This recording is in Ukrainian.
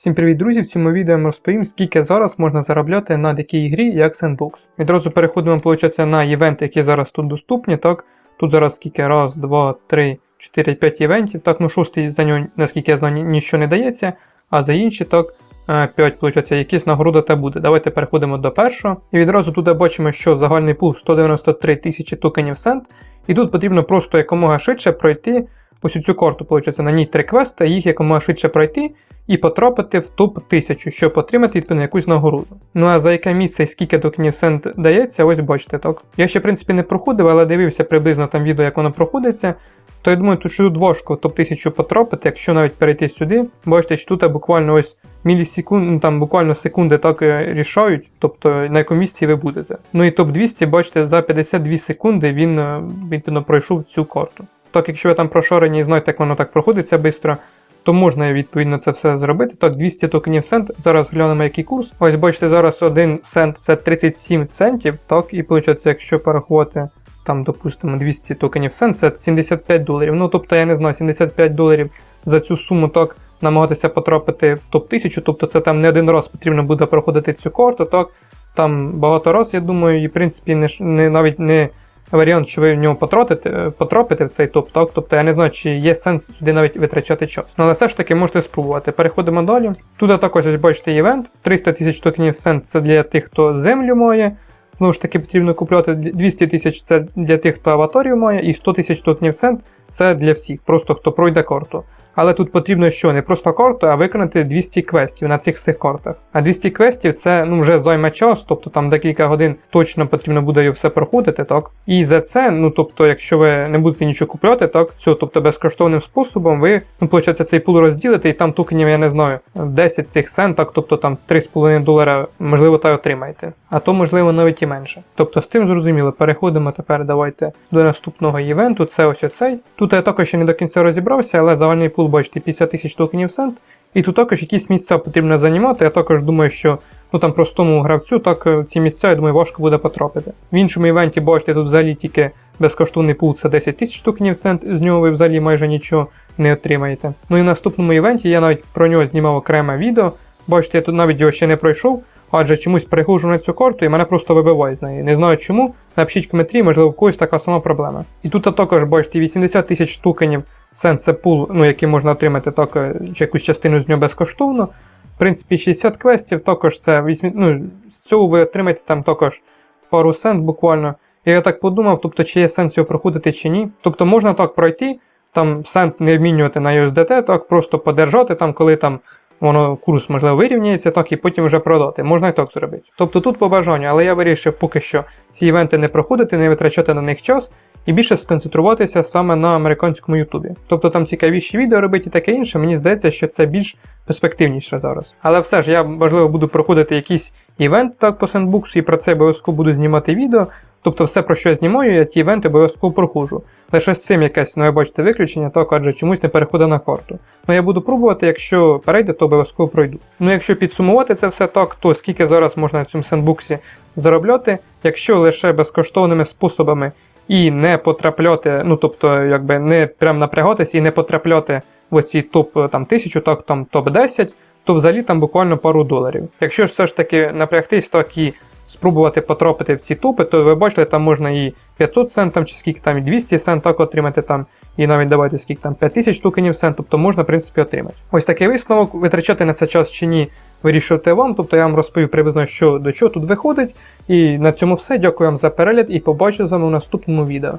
Всім привіт, друзі! В цьому відео вам розповім, скільки зараз можна заробляти на такій грі, як Sandbox. Відразу переходимо, виходить, на івенти, які зараз тут доступні. Так, Тут зараз скільки? Раз, два, три, чотири, п'ять івентів. Так, ну шостий за нього, наскільки я знаю, нічого не дається, а за інші, так, 5, виходить, якісь нагорода та буде. Давайте переходимо до першого. І відразу тут бачимо, що загальний пул 193 тисячі токенів сент. І тут потрібно просто якомога швидше пройти ось цю карту, виходить, на ній три квести, їх якомога швидше пройти і потрапити в топ 1000, щоб отримати відповідно якусь нагороду. Ну а за яке місце і скільки токенів сент дається, ось бачите, так. Я ще, в принципі, не проходив, але дивився приблизно там відео, як воно проходиться. То я думаю, тут тут важко топ 1000 потрапити, якщо навіть перейти сюди. Бачите, що тут буквально ось мілісекунд, ну там буквально секунди так е, рішають, тобто на якому місці ви будете. Ну і топ 200, бачите, за 52 секунди він е, відповідно пройшов цю карту. Так, якщо ви там прошарені і знаєте, як воно так проходиться швидко, то можна відповідно це все зробити. Так, 200 токенів сент. Зараз глянемо, який курс. Ось бачите, зараз 1 цент це 37 центів. Так, і виходить, якщо порахувати там, допустимо, 200 токенів сент, це 75 доларів. Ну, тобто, я не знаю, 75 доларів за цю суму так намагатися потрапити в топ 1000, тобто це там не один раз потрібно буде проходити цю карту, так. Там багато раз, я думаю, і в принципі не, не навіть не варіант, що ви в нього потропите, потропите в цей топ, так? Тобто я не знаю, чи є сенс сюди навіть витрачати час. Ну але все ж таки можете спробувати. Переходимо далі. Тут також ось бачите івент. 300 тисяч токенів сент це для тих, хто землю має. Знову ж таки, потрібно купляти 200 тисяч це для тих, хто аватарію має, і 100 тисяч токенів сент це для всіх, просто хто пройде карту. Але тут потрібно що? Не просто карту, а виконати 200 квестів на цих всіх картах. А 200 квестів це ну вже займе час, тобто там декілька годин точно потрібно буде все проходити, так? І за це, ну тобто, якщо ви не будете нічого купляти, так, все, тобто безкоштовним способом, ви, ну, виходить, цей пул розділите, і там токенів, я не знаю, 10 цих сент, так, тобто там 3,5 долара, можливо, та й отримаєте. А то, можливо, навіть і менше. Тобто з тим зрозуміло, переходимо тепер, давайте до наступного івенту. Це ось оцей. Тут я також ще не до кінця розібрався, але загальний пул, бачите, 50 тисяч токенів сент. І тут також якісь місця потрібно займати. Я також думаю, що ну там простому гравцю так е, ці місця, я думаю, важко буде потрапити. В іншому івенті, бачите, тут взагалі тільки безкоштовний пул це 10 тисяч токенів сент, з нього ви взагалі майже нічого не отримаєте. Ну і в наступному івенті я навіть про нього знімав окреме відео. Бачите, я тут навіть його ще не пройшов, адже чомусь переходжу на цю карту і мене просто вибиває з неї. Не знаю чому. Напишіть в коментарі, можливо, в когось така сама проблема. І тут також бачите 80 тисяч токенів сент це пул, ну який можна отримати так, чи якусь частину з нього безкоштовно. В принципі, 60 квестів, також це візьмі- ну, з цього ви отримаєте там також пару сент буквально. І я так подумав, тобто, чи є сенс його проходити чи ні. Тобто можна так пройти, там сент не обмінювати на USDT, так просто подержати там, коли там воно курс можливо вирівняється, так і потім вже продати. Можна і так зробити. Тобто тут по бажанню, але я вирішив поки що ці івенти не проходити, не витрачати на них час. І більше сконцентруватися саме на американському Ютубі. Тобто там цікавіші відео робити і таке інше, мені здається, що це більш перспективніше зараз. Але все ж я можливо буду проходити якийсь івент так по сендбуксу, і про це обов'язково буду знімати відео. Тобто все, про що я знімаю, я ті івенти обов'язково проходжу. Лише з цим якесь, ну бачите, виключення, так адже чомусь не переходить на карту. Ну я буду пробувати, якщо перейде, то обов'язково пройду. Ну якщо підсумувати це все так, то скільки зараз можна на цьому сендбуксі заробляти, якщо лише безкоштовними способами і не потрапляти, ну тобто, якби не прям напрягатись і не потрапляти в оці топ е, там 1000, так там топ 10, то взагалі там буквально пару доларів. Якщо ж все ж таки напрягтись, так і спробувати потрапити в ці топи, то ви бачите, там можна і 500 цент, чи скільки там, і 200 цент так отримати там, і навіть давайте скільки там 5000 токенів цент, тобто можна, в принципі, отримати. Ось такий висновок, витрачати на це час чи ні, вирішувати вам. Тобто я вам розповів приблизно, що до чого тут виходить. І на цьому все. Дякую вам за перегляд і побачу з вами у наступному відео.